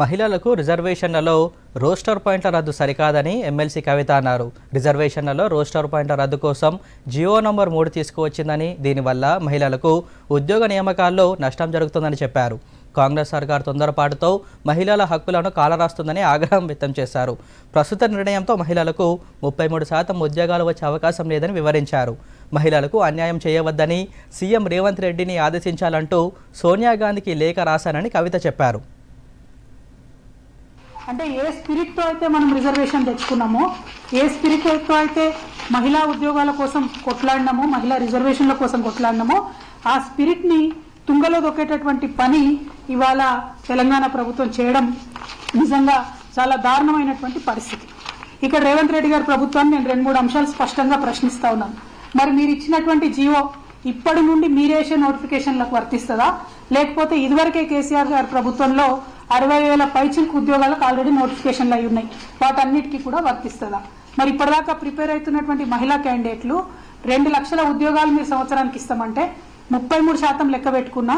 మహిళలకు రిజర్వేషన్లలో రోస్టర్ పాయింట్ల రద్దు సరికాదని ఎమ్మెల్సీ కవిత అన్నారు. రిజర్వేషన్లలో రోస్టర్ పాయింట్ల రద్దు కోసం జియో నంబర్ మూడు తీసుకువచ్చిందని దీనివల్ల మహిళలకు ఉద్యోగ నియామకాల్లో నష్టం జరుగుతుందని చెప్పారు. కాంగ్రెస్ సర్కార్ తొందరపాటుతో మహిళల హక్కులను కాలరాస్తుందని ఆగ్రహం వ్యక్తం చేశారు. ప్రస్తుత నిర్ణయంతో మహిళలకు ముప్పై మూడు శాతం ఉద్యోగాలు వచ్చే అవకాశం లేదని వివరించారు. మహిళలకు అన్యాయం చేయవద్దని సీఎం రేవంత్ రెడ్డిని ఆదేశించాలంటూ సోనియా గాంధీకి లేఖ రాశానని కవిత చెప్పారు. అంటే ఏ స్పిరిట్తో అయితే మనం రిజర్వేషన్ తెచ్చుకున్నామో ఏ స్పిరిట్తో అయితే మహిళా ఉద్యోగాల కోసం కొట్లాడినామో మహిళా రిజర్వేషన్ల కోసం కొట్లాడినామో ఆ స్పిరిట్ని తుంగలో దొక్కేటటువంటి పని ఇవాళ తెలంగాణ ప్రభుత్వం చేయడం నిజంగా చాలా దారుణమైనటువంటి పరిస్థితి. ఇక్కడ రేవంత్ రెడ్డి గారి ప్రభుత్వాన్ని నేను రెండు మూడు అంశాలు స్పష్టంగా ప్రశ్నిస్తా ఉన్నాను. మరి మీరు ఇచ్చినటువంటి జియో ఇప్పటి నుండి మీరేసే నోటిఫికేషన్లకు వర్తిస్తుందా? లేకపోతే ఇదివరకే కేసీఆర్ గారి ప్రభుత్వంలో అరవై వేల పైచిలకు ఉద్యోగాలకు ఆల్రెడీ నోటిఫికేషన్లు అయి ఉన్నాయి. వాటన్నిటికీ కూడా వర్తిస్తుందా? మరి ఇప్పటిదాకా ప్రిపేర్ అవుతున్నటువంటి మహిళా క్యాండిడేట్లు రెండు లక్షల ఉద్యోగాలు మీరు సంవత్సరానికి ఇస్తామంటే ముప్పై మూడు శాతం లెక్క పెట్టుకున్న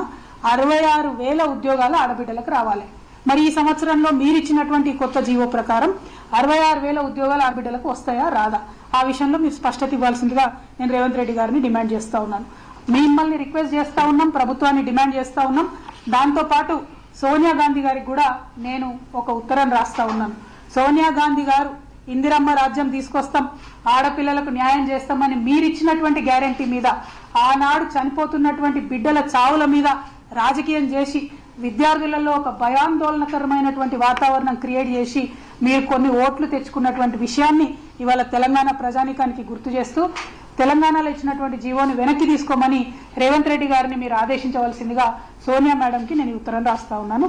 అరవై ఆరు వేల ఉద్యోగాలు ఆడబిడ్డలకు రావాలి. మరి ఈ సంవత్సరంలో మీరు ఇచ్చినటువంటి కొత్త జీవో ప్రకారం అరవై ఆరు వేల ఉద్యోగాలు ఆడబిడ్డలకు వస్తాయా రాదా? ఆ విషయంలో మీరు స్పష్టత ఇవ్వాల్సిందిగా నేను రేవంత్ రెడ్డి గారిని డిమాండ్ చేస్తా ఉన్నాను. మిమ్మల్ని రిక్వెస్ట్ చేస్తా ఉన్నాం ప్రభుత్వాన్ని డిమాండ్ చేస్తా ఉన్నాం. దాంతోపాటు సోనియా గాంధీ గారికి కూడా నేను ఒక ఉత్తరం రాస్తా ఉన్నాను. సోనియా గాంధీ గారు ఇందిరమ్మ రాజ్యం తీసుకొస్తాం ఆడపిల్లలకు న్యాయం చేస్తామని మీరిచ్చినటువంటి గ్యారంటీ మీద ఆనాడు చనిపోతున్నటువంటి బిడ్డల చావుల మీద రాజకీయం చేసి విద్యార్థులలో ఒక భయాందోళనకరమైనటువంటి వాతావరణం క్రియేట్ చేసి మీరు కొన్ని ఓట్లు తెచ్చుకున్నటువంటి విషయాన్ని ఇవాళ తెలంగాణ ప్రజానికానికి గుర్తు చేస్తూ తెలంగాణలో ఇచ్చినటువంటి జీవోని వెనక్కి తీసుకోమని రేవంత్ రెడ్డి గారిని మీరు ఆదేశించవలసిందిగా సోనియా మేడంకి నేను ఈ ఉత్తరం రాస్తా ఉన్నాను.